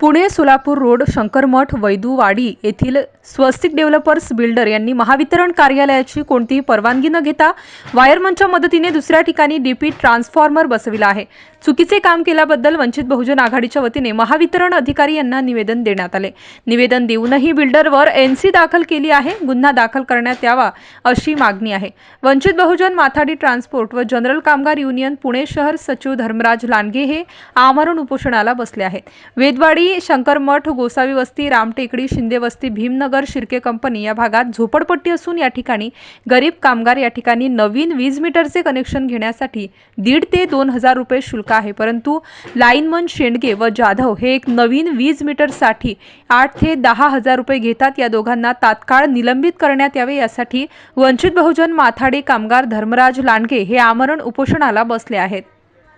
Pune Solapur road Shankarmath Vaiduwadi येथील Swastik developers builder यांनी महावितरण कार्यालयाची कोणतीही परवानगी न घेता वायरमनच्या मदतीने दुसऱ्या ठिकाणी डीपी ट्रान्सफॉर्मर बसविला आहे. चुकीचे काम केल्याबद्दल वंचित बहुजन आघाडीच्या वतीने महावितरण अधिकारी यांना निवेदन देण्यात आले. निवेदन देऊनही बिल्डरवर एनसी दाखल केली आहे गुन्हा दाखल करण्यात यावा अशी मागणी आहे. वंचित बहुजन माथाडी ट्रान्सपोर्ट व जनरल कामगार युनियन पुणे शहर सचिव धर्मराज लांडगे हे आमरण उपोषणाला बसले आहेत. वेदवाडी शंकरमठ गोसावी वस्ती रामटेकडी शिंदे वस्ती भीमनगर शिर्के कंपनी या भागात झोपडपट्टी असून या ठिकाणी गरीब कामगार या ठिकाणी नवीन वीज मीटरचे कनेक्शन घेण्यासाठी दीड ते दोन हजार रुपये शुल्क आहे. परंतु लाईनमन शेंडगे व जाधव हे एक नवीन वीज मीटरसाठी आठ ते दहा हजार रुपये घेतात. या दोघांना तात्काळ निलंबित करण्यात यावे यासाठी वंचित बहुजन माथाडी कामगार धर्मराज लांडगे हे आमरण उपोषणाला बसले आहेत.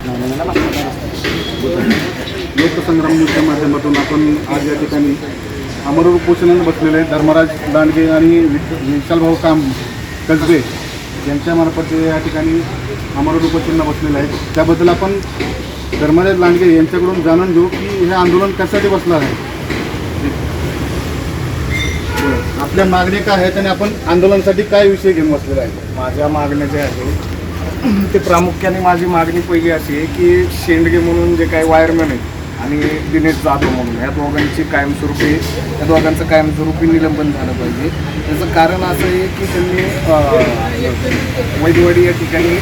लोकसंग्राम लोकसंग्रामच्या माध्यमातून आपण आज या ठिकाणी अमर उपोषणाला बसलेले धर्मराज दांडगे आणि विठ- विशालभाऊ काम कसबे यांच्यामार्फत जे या ठिकाणी अमर उपचिन्ह बसलेलं आहे. त्याबद्दल आपण धर्मराज लांडगे यांच्याकडून जाणून घेऊ की हे आंदोलन कशासाठी बसलं आहे. आपल्या मागणी काय आहेत आणि आपण आंदोलनासाठी काय विषय घेऊन बसलेला आहे? माझ्या मागण्या ज्या आहेत ते प्रामुख्याने माझी मागणी पहिली अशी आहे की शेंडगे म्हणून जे काही वायरमॅन आहेत आणि दिनेश जाधव म्हणून. ह्या दोघांची कायमस्वरूपी या दोघांचं कायमस्वरूपी निलंबन झालं पाहिजे. त्याचं कारण असं आहे की त्यांनी वैदवाडी या ठिकाणी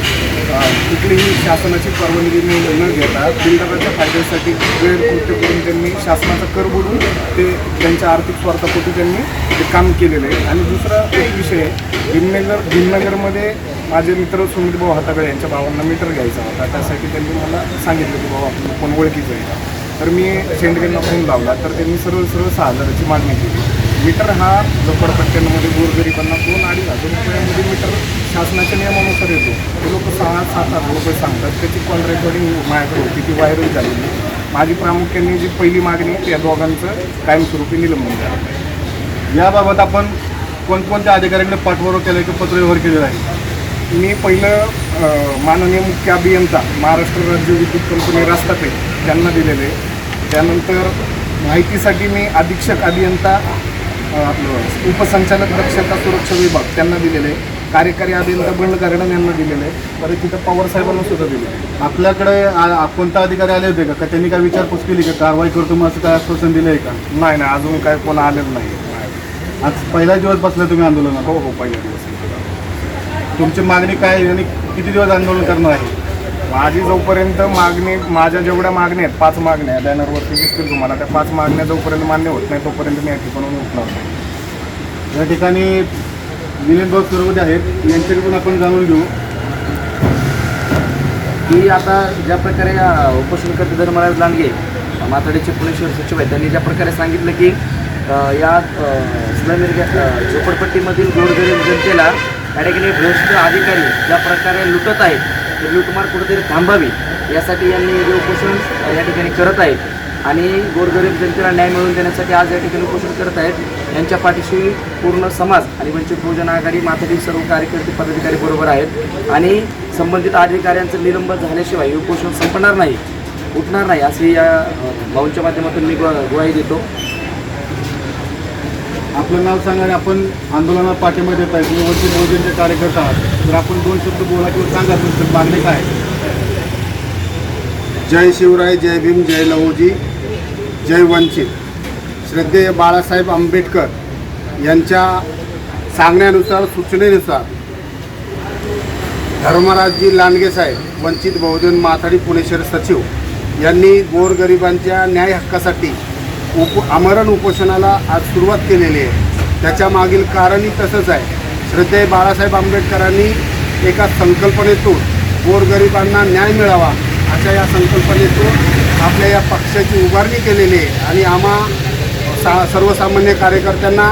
कुठलीही शासनाची परवानगी न घेता बिल्डराच्या फायद्यासाठी गैरकृत्य करून त्यांनी शासनाचा कर बुडून ते त्यांच्या आर्थिक स्वार्थापोटी त्यांनी ते काम केलेलं आहे. आणि दुसरा एक विषय आहे भीमनगर भीमनगरमध्ये माझे मित्र सुमित भाऊ हाताकडे यांच्या भावांना मीटर घ्यायचा होता. त्यासाठी त्यांनी मला सांगितलं की बाबा आपण कोण ओळखीचं आहे? का तर मी शेंडगेंना फोन लावला तर त्यांनी सरळ सरळ सहा हजाराची मागणी केली. मीटर हा झोपडपट्ट्यांमध्ये गोरगरिबांना दोन अडीच हजार रुपयामध्ये मीटर शासनाच्या नियमानुसार येतो. ते लोक सहा सात हजार रुपये सांगतात. त्याची कॉल रेकॉर्डिंग माझ्याकडे होती ती व्हायरल झालेली. माझी प्रामुख्याने जी पहिली मागणी आहे त्या दोघांचं कायमस्वरूपी निलंबन झालं. याबाबत आपण कोणकोणत्या अधिकाऱ्यांकडे पाठपुरावा केला की पत्र व्यवहार केलेला आहे? मी पहिलं माननीय मुख्य अभियंता महाराष्ट्र राज्य विद्युत कंपनी रास्तापे त्यांना दिलेले त्यानंतर माहितीसाठी मी अधीक्षक अभियंता आपलं उपसंचालक दक्षता सुरक्षा विभाग त्यांना दिलेले कार्यकारी अभियंता बंड गार्डन यांना दिलेले परत तिथं पवार साहेबांना सुद्धा दिले आपल्याकडे आ- आ- कोणता अधिकारी आले होते का? का त्यांनी काय विचारपूस केली का? कारवाई करतो मग असं काय आश्वासन दिलं आहे का? नाही नाही अजून काय कोण आलेलं नाही आज पहिला दिवस बसला तुम्ही आंदोलनात? हो हो पहिल्या दिवस. तुमची मागणी काय आहे आणि किती दिवस आंदोलन करणार आहे? माझी जोपर्यंत मागणी माझ्या जेवढ्या मागण्या आहेत पाच मागण्या आहेत बॅनरवरती दिसतील तुम्हाला त्या पाच मागण्या जोपर्यंत मान्य होत नाही तोपर्यंत मी या ठिकाणून उठणार नाही. या ठिकाणी विलीन भाऊ सुरवते आहेत. यांच्याकडून आपण जाणून घेऊ. की आता ज्या प्रकारे अ, उपोषणकर्ते धर्मराज लांडगे अ, माथाडीचे पुणे शहर सचिव आहेत त्यांनी ज्या प्रकारे सांगितलं की या अ, झोपडपट्टीमधील गोरगरीब जनतेला त्या ठिकाणी भ्रष्ट अधिकारी ज्या प्रकारे लुटत आहेत ते लुटमार कुठेतरी थांबावी यासाठी यांनी जे उपोषण या ठिकाणी करत आहेत. आणि गोरगरीब जनतेला न्याय मिळवून देण्यासाठी आज या ठिकाणी उपोषण करत आहेत. यांच्या पाठीशी पूर्ण समाज आणि वंचित बहुजन आघाडी माथाडी सर्व कार्यकर्ते पदाधिकारी बरोबर आहेत. आणि संबंधित अधिकाऱ्यांचं निलंबन झाल्याशिवाय हे उपोषण संपणार नाही उठणार नाही अशी या भाऊंच्या माध्यमातून मी ग्वाही देतो. आपलं नाव सांगा आणि आपण आंदोलनात पाठिंबा देत आहे. तुम्ही वंचित बहुजनचे कार्यकर्ता आहात. तर आपण दोन शब्द बोला किंवा सांगा तुमचं मागणी काय? आहे? जय शिवराय जय भीम जय लहुजी जय वंचित. श्रद्धेय बाळासाहेब आंबेडकर यांच्या सांगण्यानुसार सूचनेनुसार धर्मराजजी लांडगे साहेब वंचित बहुजन माथाडी पुणे शहर सचिव यांनी गोरगरिबांच्या न्याय हक्कासाठी उप आमरण उपोषणाला आज सुरुवात केलेली आहे. त्याच्या मागील कारणही तसंच आहे. श्रद्धेय बाळासाहेब आंबेडकरांनी एका संकल्पनेतून गोरगरिबांना न्याय मिळावा अशा या संकल्पनेतून आपल्या या पक्षाची उभारणी केलेली आहे आणि आम्हा सा सर्वसामान्य कार्यकर्त्यांना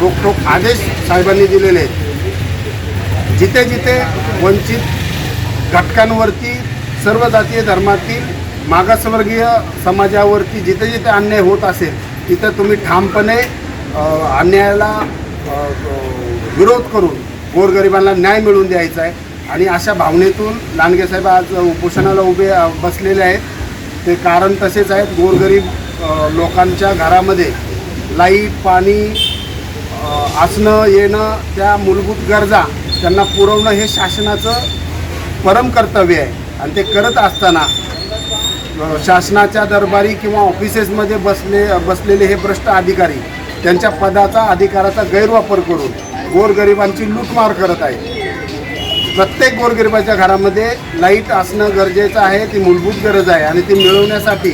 रोखोक आदेश साहेबांनी दिलेले आहेत. जिथे जिथे वंचित घटकांवरती सर्व जातीय धर्मातील मागासवर्गीय समाजावरती जिथे जिथे अन्याय होत असेल तिथं तुम्ही ठामपणे अन्यायाला विरोध करून गोरगरिबांना न्याय मिळवून द्यायचा आहे. आणि अशा भावनेतून लांडगे साहेब आज उपोषणाला उभे बसलेले आहेत. ते कारण तसेच आहेत. गोरगरीब लोकांच्या घरामध्ये लाइट पाणी असणं येणं त्या मूलभूत गरजा त्यांना पुरवणं हे शासनाचं परम कर्तव्य आहे. आणि ते करत असताना शासनाच्या दरबारी किंवा ऑफिसेसमध्ये बसले बसलेले हे भ्रष्ट अधिकारी त्यांच्या पदाचा अधिकाराचा गैरवापर करून गोरगरिबांची लूटमार करत आहेत. प्रत्येक गोरगरिबाच्या घरामध्ये लाइट असणं गरजेचं आहे ती मूलभूत गरज आहे आणि ती मिळवण्यासाठी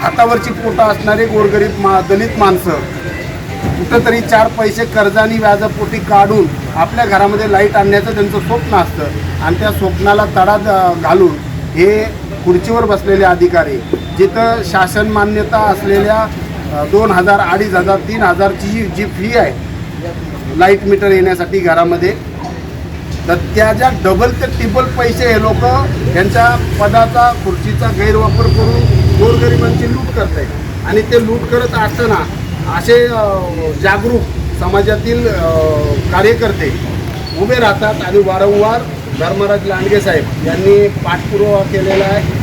हातावरची पोटं असणारे गोरगरीब मा दलित माणसं कुठंतरी चार पैसे कर्जानी व्याजापोटी काढून आपल्या घरामध्ये लाइट आणण्याचं त्यांचं स्वप्न असतं आणि त्या स्वप्नाला तडा घालून हे खुर्चीवर बसलेले अधिकारी जिथं शासन मान्यता असलेल्या दोन हजार अडीच हजार तीन हजारची जी जी फी आहे लाइट मीटर येण्यासाठी घरामध्ये तर त्या ज्या डबल ते ट्रिपल पैसे हे लोक यांच्या पदाचा खुर्चीचा गैरवापर करून गोरगरिबांची लूट करत आहेत आणि ते लूट करत असताना असे जागरूक समाजातील कार्यकर्ते उभे राहतात आणि वारंवार धर्मराज लांडगे साहेब यांनी पाठपुरावा केलेला आहे.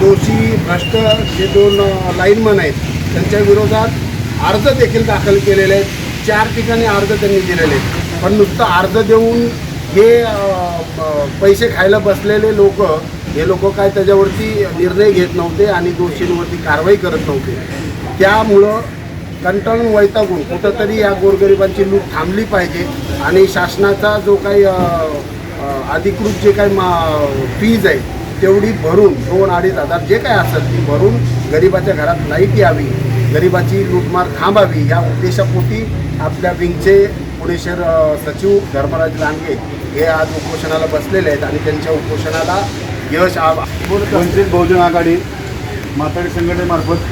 दोषी भ्रष्ट जे दोन लाईनमन आहेत त्यांच्या विरोधात अर्ज देखील दाखल केलेले आहेत. चार ठिकाणी अर्ज त्यांनी दिलेले आहेत. पण नुसतं अर्ज देऊन हे पैसे खायला बसलेले लोक हे लोक काय त्याच्यावरती निर्णय घेत नव्हते आणि दोषींवरती कारवाई करत नव्हते. त्यामुळं कंटाळून वैतागून कुठंतरी या गोरगरिबांची लूट थांबली पाहिजे आणि शासनाचा जो काही अधिकृत जे काही मा फीज आहे तेवढी भरून दोन अडीच हजार जे काय असेल ती भरून गरिबाच्या घरात लाइट यावी गरिबाची लूटमार थांबावी या उद्देशापोटी आपल्या विंगचे पुणे शहर सचिव धर्मराज लांडगे हे आज उपोषणाला बसलेले आहेत आणि त्यांच्या उपोषणाला यश आ वंचित बहुजन आघाडी माथाडी संघटनेमार्फत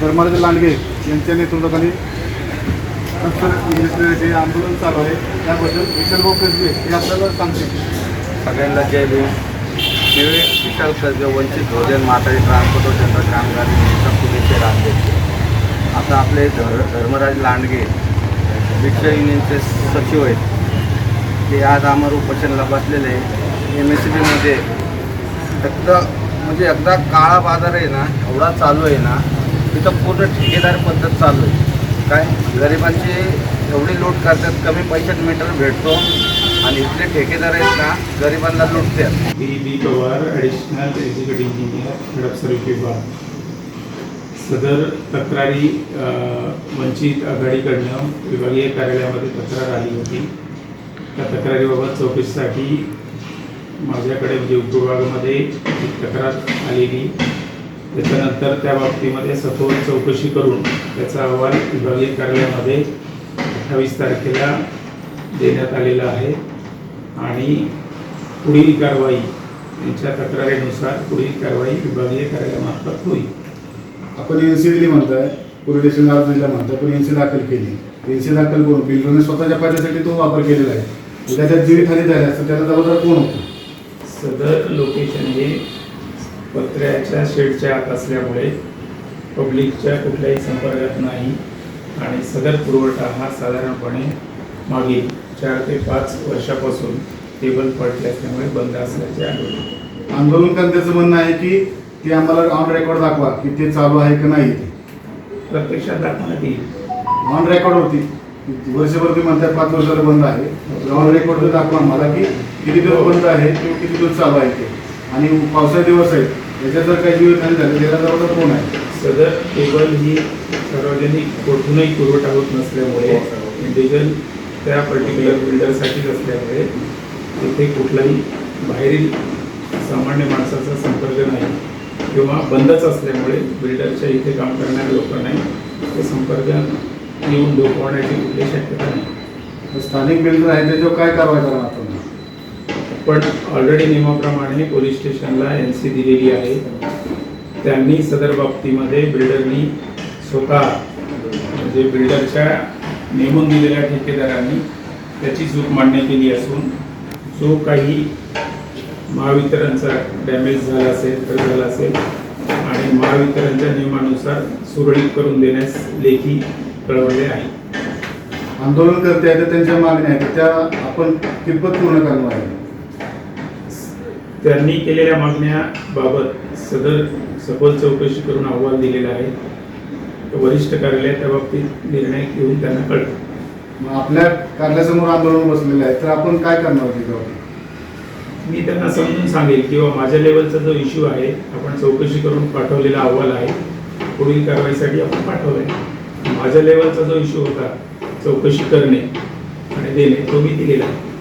धर्मराज लांडगे यांच्या नेतृत्वाखाली जे आंदोलन चालू आहे त्याबद्दल विशालभाऊ कसबे हे आपल्याला सांगतील. सगळ्यांना जय भीम. मी विशाल कर्ज वंचित बहुजन माताळी ट्रान्सपोर्टेशनचा कामगार युनियनचा राहते. आता आपले धर धर्मराज लांडगे रिक्षा युनियनचे सचिव आहेत. ते आज आम्हाला उपोषणला बसलेले एम एस सी बीमध्ये एकदा म्हणजे एकदा काळा बाजार आहे ना एवढा चालू आहे ना तिथं पूर्ण ठेकेदार पद्धत चालू आहे. काय? गरिबांची एवढी लूट करतात कमी पैशात मीटर भेटतो आणि इथले ठेकेदार आहेत ना गरिबांना लुटतात. B B Pawar additional executive engineer head of service विभाग सदर तक्रारी वंचित आघाडीकडनं विभागीय कार्यालयामध्ये तक्रार आली होती. त्या तक्रारीबाबत चौकशीसाठी माझ्याकडे म्हणजे उपविभागामध्ये एक तक्रार आलेली. त्याच्यानंतर त्या बाबतीमध्ये सखोल चौकशी करून त्याचा अहवाल विभागीय कार्यालयामध्ये अठ्ठावीस तारखेला देण्यात आलेला आहे. आणि पुढील कारवाई यांच्या तक्रारीनुसार पुढील कारवाई विभागीय कार्यालयामार्फत होईल. आपण एन सी दिली म्हणताय पोलीस स्टेशन अर्ज दिला म्हणताय पण एन सी दाखल केली एन सी दाखल करून बिल्डरने स्वतःच्या फायद्यासाठी तो वापर केलेला आहे. त्यात जीवित हानी झाली असतं त्याला जबाबदार कोण होतं? सदर लोकेशन हे पत्र्याच्या शेडच्या आत असल्यामुळे पब्लिकच्या कुठल्याही संपर्कात नाही आणि सदर पुरवठा हा साधारणपणे मागील चार ते पाच वर्षापासून टेबल पडले असल्यामुळे बंद असल्याचे आढळले आंदोलनकर्त्याचं म्हणणं आहे की ते आम्हाला ऑन रेकॉर्ड दाखवा की ते चालू आहे की नाही. ते प्रत्यक्षात दाखवण्यात येईल ऑन रेकॉर्ड होती. वर्षभर तुम्ही म्हणताय पाच वर्षाला बंद आहे. ऑन रेकॉर्ड दाखवा मला की किती दिवस बंद आहे किंवा किती दिवस चालू आहे ते. आणि पावसाळे दिवस आहेत त्याच्यात जर काही जीवित हानी झाली त्याला जबाबदार कोण आहे. सदर टेबल ही सार्वजनिक कोठूनही पुरवठा होत नसल्यामुळे इंडिव्हिज्युअल त्या पर्टिक्युलर बिल्डरसाठीच असल्यामुळे तिथे कुठलाही बाहेरील सामान्य माणसाचा संपर्क नाही किंवा बंदच असल्यामुळे बिल्डरच्या इथे काम करणाऱ्या लोकांनाही ते संपर्क येऊन डोकवण्याची कुठली शक्यता नाही. स्थानिक बिल्डर आहे त्याच्यावर काय कारवाई करणार पण ऑलरेडी नियमाप्रमाणे पोलीस स्टेशनला एन सी दिलेली आहे. त्यांनी सदर बाबतीमध्ये बिल्डरनी स्वतः म्हणजे बिल्डरच्या नेमून दिलेल्या ठेकेदारांनी त्याची चूक मान्य केली असून जो काही महावितरणचा डॅमेज झाला असेल तर झाला असेल आणि महावितरणच्या नियमानुसार सुरळीत करून देण्यास लेखी कळवले आहे. आंदोलनकर्ते आहेत तर त्यांच्या मागण्या आहेत त्या आपण कितपत पूर्ण करणार आहे? त्यांनी केलेल्या मागण्याबाबत सदर सखोल चौकशी करून अहवाल दिलेला आहे. वरिष्ठ कार्यालयात त्या बाबतीत निर्णय घेऊन त्यांना कळतं मग आपल्या कार्यालयासमोर आंदोलन बसलेलं आहे तर आपण काय करणार मी त्यांना समजून सांगेल किंवा माझ्या लेवलचा जो इश्यू आहे आपण चौकशी करून पाठवलेला अहवाल आहे पुढील कारवाईसाठी आपण पाठवलं आहे माझ्या लेवलचा जो इश्यू होता चौकशी करणे आणि देणे तो मी दिलेला आहे.